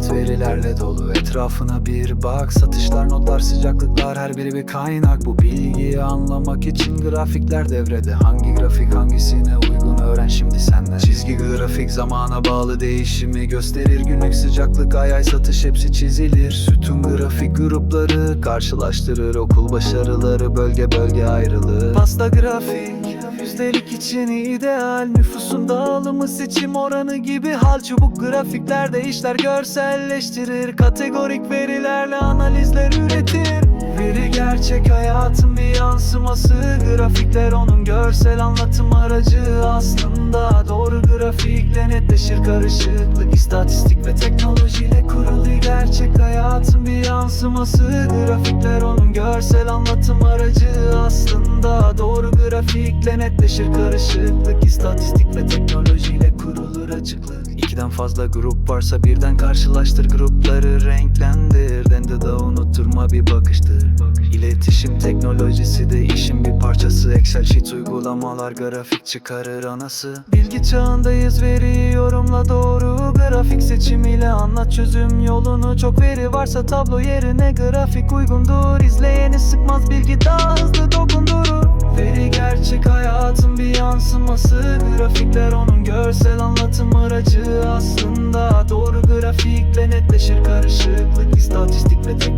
verilerle dolu. Etrafına bir bak Satışlar, notlar, sıcaklıklar her biri bir kaynak. Bu bilgiyi anlamak için grafikler devrede. Hangi grafik hangisine uygun öğren şimdi senden. Çizgi grafik zamana bağlı değişimi gösterir. Günlük sıcaklık, ay ay satış hepsi çizilir. Sütun grafik grupları karşılaştırır. Okul başarıları bölge bölge ayrılır. Pasta grafik Yüzdelik için ideal Nüfusun dağılımı seçim oranı gibi Hal çubuk grafiklerde işler görselleştirir. Kategorik verilerle analizler üretir. Veri gerçek hayatın bir yansıması Grafikler onun görsel anlatım aracı Aslında netleşir karışıklık. İstatistik ve teknolojiyle kurulu gerçek hayatın bir yansıması. Grafikler onun görsel anlatım aracı Aslında. Doğru grafikle netleşir karışıklık. İstatistik ve teknolojiyle kurulur açıklık. İkiden fazla grup varsa birden karşılaştır grupları. Randa'da unutturma bir bakıştır. İletişim teknolojisi de işin bir parçası. Excel sheet uygulamalar grafik çıkarır anası. Bilgi çağındayız veri yorumla doğru. Grafik seçimiyle anlat çözüm yolunu. Çok veri varsa tablo yerine grafik uygundur. İzleyeni sıkmaz bilgi daha hızlı dokundurur. Veri gerçek hayatın bir yansıması. Grafikler onun görsel anlatım aracı Aslında. Doğru grafikle netleşir karışıklık. İstatistik ve Veri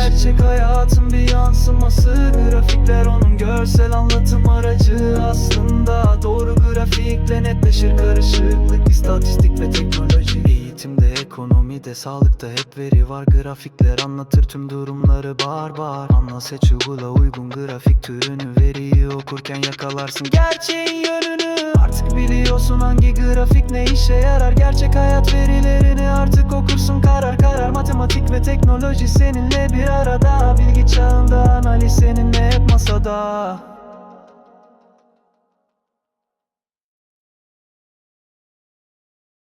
gerçek hayatın bir yansıması. Grafikler onun görsel anlatım aracı. Aslında doğru grafikle netleşir karışıklık. İstatistik ve teknoloji. Eğitimde, ekonomide, sağlıkta hep veri var. Grafikler anlatır tüm durumları bar bar. Anla seç uygula uygun grafik türünü. Veriyi okurken yakalarsın gerçeğin yönünü. Artık biliyorsun hangi grafik ne işe yarar. Gerçek hayat verilerini artık Matematik ve teknoloji seninle bir arada. Bilgi çağında analiz seninle hep masada